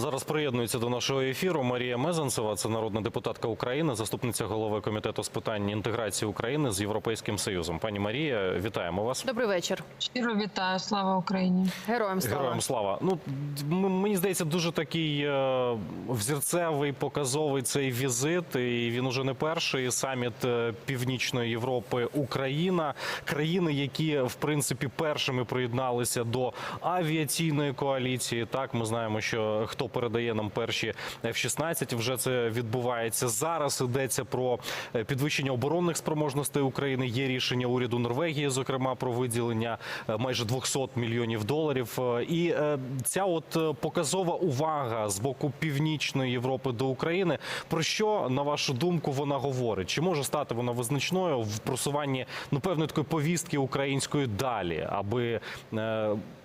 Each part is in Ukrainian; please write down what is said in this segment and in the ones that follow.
Зараз приєднується до нашого ефіру Марія Мезенцева, це народна депутатка України, заступниця голови комітету з питань інтеграції України з Європейським Союзом. Пані Марія, вітаємо вас. Добрий вечір. Щиро вітаю, слава Україні. Героям слава. Героям слава. Ну мені здається, дуже такий е, взірцевий, показовий цей візит. І він уже не перший саміт е, Північної Європи Україна, країни, які в принципі першими приєдналися до авіаційної коаліції. Так, ми знаємо, що хто передає нам перші F-16, вже це відбувається зараз. Йдеться про е, підвищення оборонних спроможностей України. Є рішення уряду Норвегії, зокрема про виділення е, майже 200 мільйонів доларів. Е, І ця от показова увага з боку північної Європи до України. Про що на вашу думку вона говорить? Чи може стати вона визначною в просуванні ну певної такої повістки української далі, аби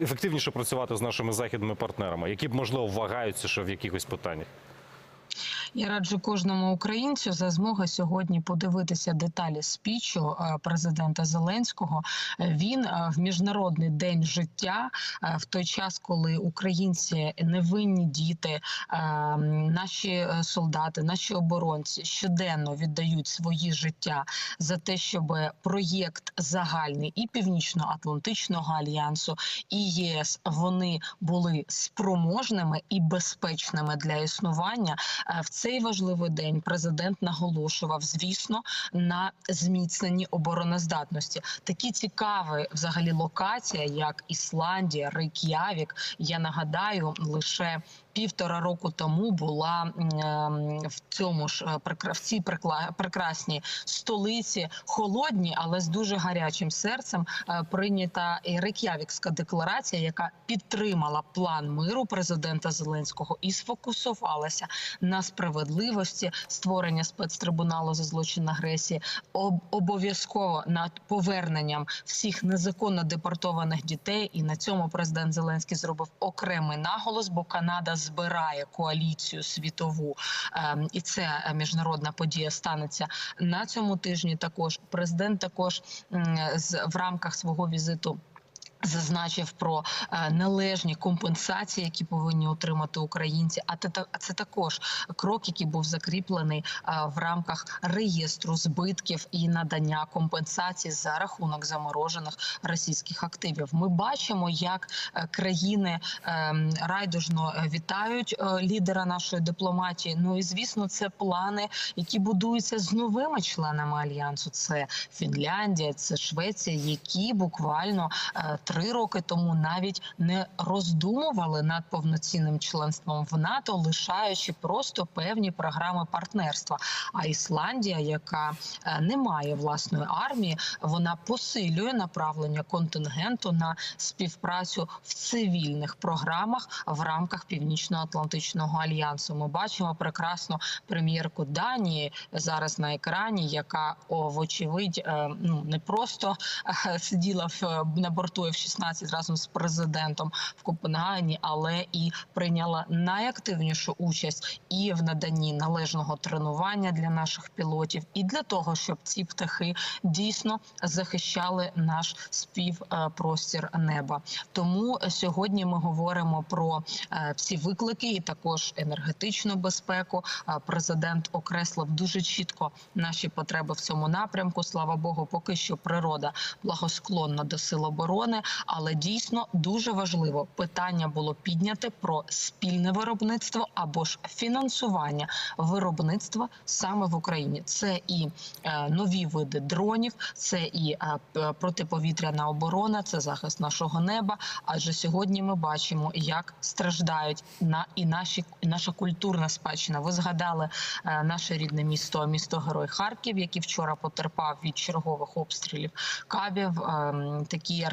ефективніше працювати з нашими західними партнерами, які б можливо вагаються ще в якихось питаннях? Я раджу кожному українцю за змоги сьогодні подивитися деталі спічу е, президента Зеленського. Він е, в міжнародний день життя, е, в той час, коли українці невинні діти, наші солдати, наші оборонці щоденно віддають свої життя за те, щоб проєкт загальний і Північно-Атлантичного альянсу, і ЄС вони були спроможними і безпечними для існування. В цей важливий день президент наголошував, звісно, на зміцненні обороноздатності. Такі цікаві взагалі локація, як Ісландія, Рейк'явік. Я нагадаю, лише півтора року тому була ем, в цьому ж е, в цій прекрасній столиці холодні, але з дуже гарячим серцем е, прийнята Рейк'явікська декларація, яка підтримала план миру президента Зеленського і сфокусувалася на справедливості створення спецтрибуналу за злочин агресії, об- обов'язково над поверненням всіх незаконно депортованих дітей. І на цьому президент Зеленський зробив окремий наголос, бо Канада збирає коаліцію світову, ем, і це е, міжнародна подія станеться на цьому тижні. Також президент також в рамках свого візиту. Зазначив про е, належні компенсації, які повинні отримати українці. А це також крок, який був закріплений е, в рамках реєстру збитків і надання компенсацій за рахунок заморожених російських активів. Ми бачимо, як е, країни е, райдужно вітають лідера нашої дипломатії. Ну і звісно, це плани, які будуються з новими членами альянсу. Це Фінляндія, це Швеція, які буквально три роки тому навіть не роздумували над повноцінним членством в НАТО, лишаючи просто певні програми партнерства. А Ісландія, яка е, не має власної армії, вона посилює направлення контингенту на співпрацю в цивільних програмах в рамках Північно-Атлантичного альянсу. Ми бачимо прекрасно прем'єрку Данії зараз на екрані, яка вочевидь е, ну не просто е, сиділа в на борту F-16 разом з президентом в Копенгагені, але і прийняла найактивнішу участь і в наданні належного тренування для наших пілотів, і для того, щоб ці птахи дійсно захищали наш співпростір неба. Тому сьогодні ми говоримо про е, всі виклики і також енергетичну безпеку. Е, Президент окреслив дуже чітко наші потреби в цьому напрямку. Слава Богу, поки що природа благосклонна до сил оборони, але дійсно дуже важливо питання було підняте про спільне виробництво або ж фінансування виробництва саме в Україні. Це і е, нові види дронів, це і е, протиповітряна оборона, це захист нашого неба. Адже сьогодні ми бачимо, як страждають на і наші наша культурна спадщина. Ви згадали е, наше рідне місто, місто Герой Харків, який вчора потерпав від чергових обстрілів кабів. Ем, такі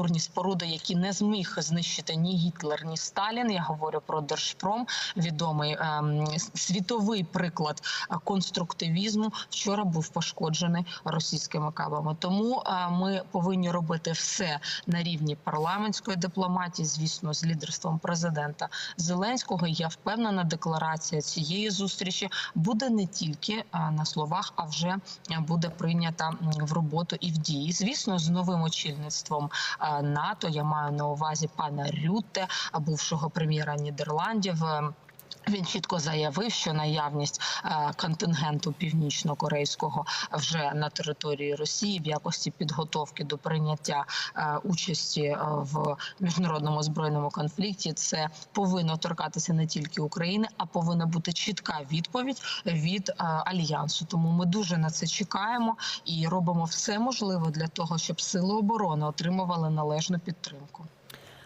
архітектурні споруди, які не зміг знищити ні Гітлер, ні Сталін. Я говорю про Держпром, відомий ем, світовий приклад е, конструктивізму. Вчора був пошкоджений російськими кабами. Тому е, ми повинні робити все на рівні парламентської дипломатії, звісно, з лідерством президента Зеленського. Я впевнена, декларація цієї зустрічі буде не тільки е, на словах, а вже буде прийнята в роботу і в дії. Звісно, з новим очільництвом НАТО. Я маю на увазі пана Рютте, бувшого прем'єра Нідерландів. Він чітко заявив, що наявність е, контингенту північно-корейського вже на території Росії в якості підготовки до прийняття е, участі е, в міжнародному збройному конфлікті це повинно торкатися не тільки України, а повинна бути чітка відповідь від альянсу. Тому ми дуже на це чекаємо і робимо все можливе для того, щоб сили оборони отримували належну підтримку.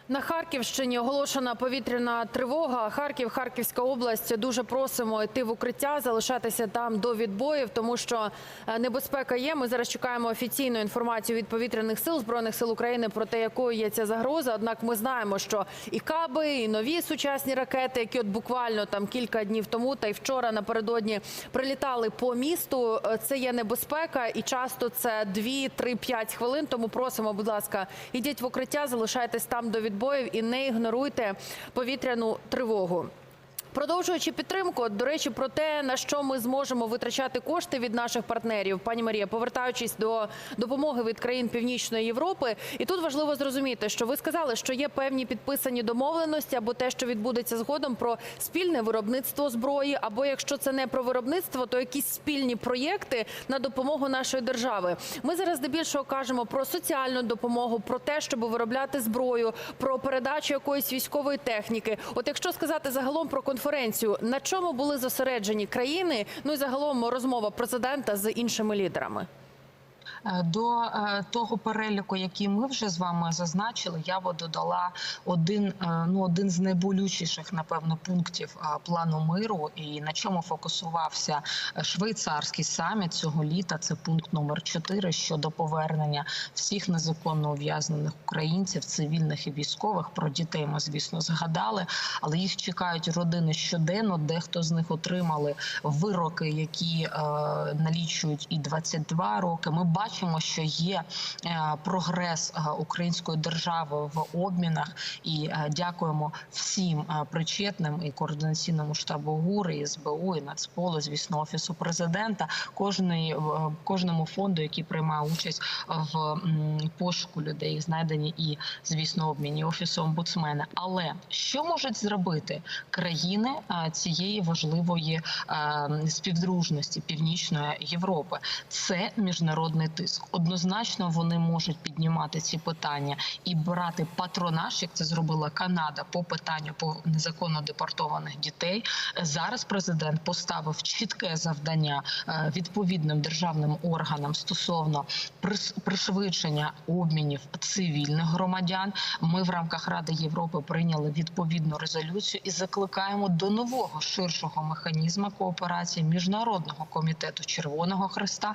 На Харківщині оголошена повітряна тривога. Харків, Харківська область. Дуже просимо йти в укриття, залишатися там до відбоїв, тому що е, небезпека є. Ми зараз чекаємо офіційну інформацію від повітряних сил збройних сил України про те, якою є ця загроза. Однак ми знаємо, що і каби, і нові сучасні ракети, які от буквально там кілька днів тому та й вчора напередодні прилітали по місту. Е, Це є небезпека, і часто це 2-3-5 хвилин. Тому просимо, будь ласка, ідіть в укриття, залишайтесь там до відбоїв і не ігноруйте повітряну тривогу. Продовжуючи підтримку, до речі, про те, на що ми зможемо витрачати кошти від наших партнерів, пані Марія, повертаючись до допомоги від країн Північної Європи, і тут важливо зрозуміти, що ви сказали, що є певні підписані домовленості або те, що відбудеться згодом про спільне виробництво зброї, або якщо це не про виробництво, то якісь спільні проєкти на допомогу нашої держави. Ми зараз здебільшого кажемо про соціальну допомогу, про те, щоб виробляти зброю, про передачу якоїсь військової техніки. От якщо сказати загалом про конференцію, на чому були зосереджені країни, ну і загалом розмова президента з іншими лідерами. Е, До е, того переліку, який ми вже з вами зазначили, я би додала один, е, ну один з найболючіших, напевно, пунктів плану миру, і на чому фокусувався швейцарський саміт цього літа. Це пункт номер 4 щодо повернення всіх незаконно ув'язнених українців, цивільних і військових. Про дітей ми, звісно, згадали, але їх чекають родини щоденно. Дехто з них отримали вироки, які е, налічують і 22 роки. Ми бачимо, що є е, прогрес е, української держави в обмінах, і е, дякуємо всім причетним і координаційному штабу ГУР, і СБУ, і Нацполу, звісно, офісу президента, кожної кожному фонду, який приймає участь в пошуку людей, знайдені і звісно обміні офісу омбудсмена. Але що можуть зробити країни цієї важливої співдружності Північної Європи? Це міжнародний тиск. Однозначно вони можуть піднімати ці питання і брати патронаж, як це зробила Канада по питанню по незаконно депортованих дітей. Зараз президент поставив чітке завдання е, відповідним державним органам стосовно пришвидшення обмінів цивільних громадян. Ми в рамках Ради Європи прийняли відповідну резолюцію і закликаємо до нового ширшого механізму кооперації міжнародного комітету Червоного Христа,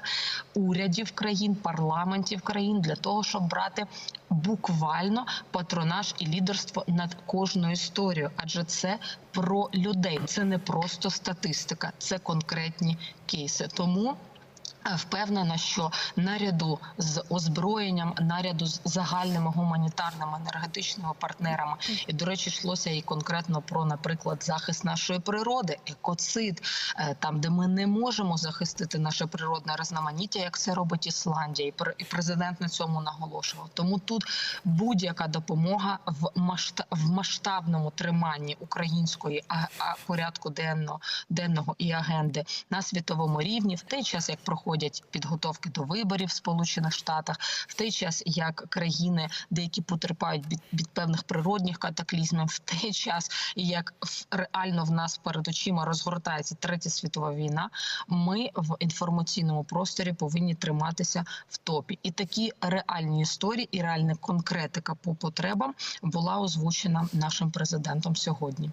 урядів країн, парламентів країн для того, щоб брати буквально патронаж і лідерство над кожною історією, адже це про людей, це не просто статистика, це конкретні кейси. Тому. Впевнена, що наряду з озброєнням, наряду з загальними гуманітарними енергетичними партнерами, і до речі, йшлося і конкретно про, наприклад, захист нашої природи, екоцид, е, там, де ми не можемо захистити наше природне різноманіття, як це робить Ісландія, і пр- президент на цьому наголошував. Тому тут будь-яка допомога в масштаб в масштабному триманні української порядку денного денного і агенди на світовому рівні, в той час як проходять підготовки до виборів в Сполучених Штатах, в той час як країни, деякі потерпають від, від певних природних катаклізмів, в той час як реально в нас перед очима розгортається третя світова війна. Ми в інформаційному просторі повинні триматися в топі. І такі реальні історії і реальна конкретика по потребам була озвучена нашим президентом сьогодні.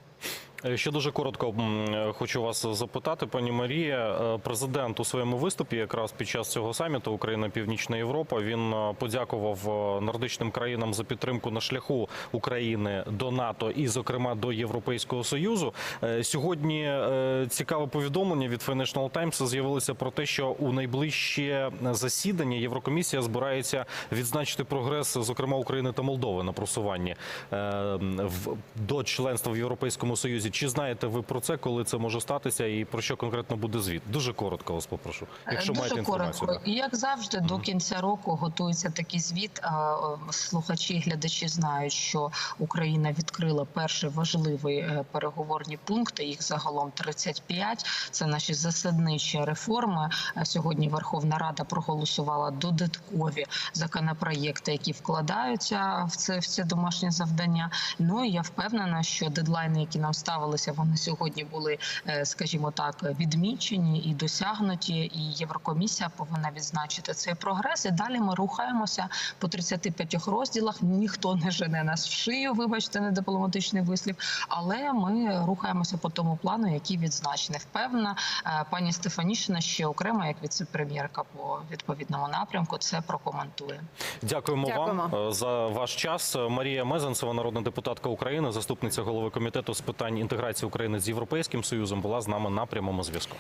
Е, Ще дуже коротко е, хочу вас запитати, пані Марія. Е, Президент у своєму виступі, якраз під час цього саміту Україна Північна Європа, він подякував нордичним країнам за підтримку на шляху України до НАТО і, зокрема, до Європейського союзу. Сьогодні цікаве повідомлення від Financial Times з'явилося про те, що у найближче засідання Єврокомісія збирається відзначити прогрес, зокрема України та Молдови на просуванні до членства в Європейському Союзі. Чи знаєте ви про це, коли це може статися, і про що конкретно буде звіт? Дуже коротко вас попрошу, якщо Дуже маєте інформацію. коротко. І Як завжди, до кінця року готується такий звіт. Слухачі і глядачі знають, що Україна відкрила перший важливий е, переговорні пункти. Їх загалом 35. Це наші засадничі реформи. Е, Сьогодні Верховна Рада проголосувала додаткові законопроєкти, які вкладаються в це в це домашнє завдання. Ну і я впевнена, що дедлайни, які нам ставилися, вони сьогодні були, е, скажімо так, відмічені і досягнуті. І Єврокомісія повинна відзначити цей прогрес. І далі ми рухаємося по 35 розділах. Ніхто не жене нас в шию, вибачте, не дипломатичний вислів. Але ми рухаємося по тому плану, який відзначений. Впевнена, е, пані Стефанішина ще окремо, як віце-прем'єрка по відповідному напрямку, це прокоментує. Дякуємо, Дякуємо. вам е, за ваш час. Марія Мезенцева, народна депутатка України, заступниця голови комітету з питань інтеграції України з Європейським Союзом, була з нами на прямому зв'язку.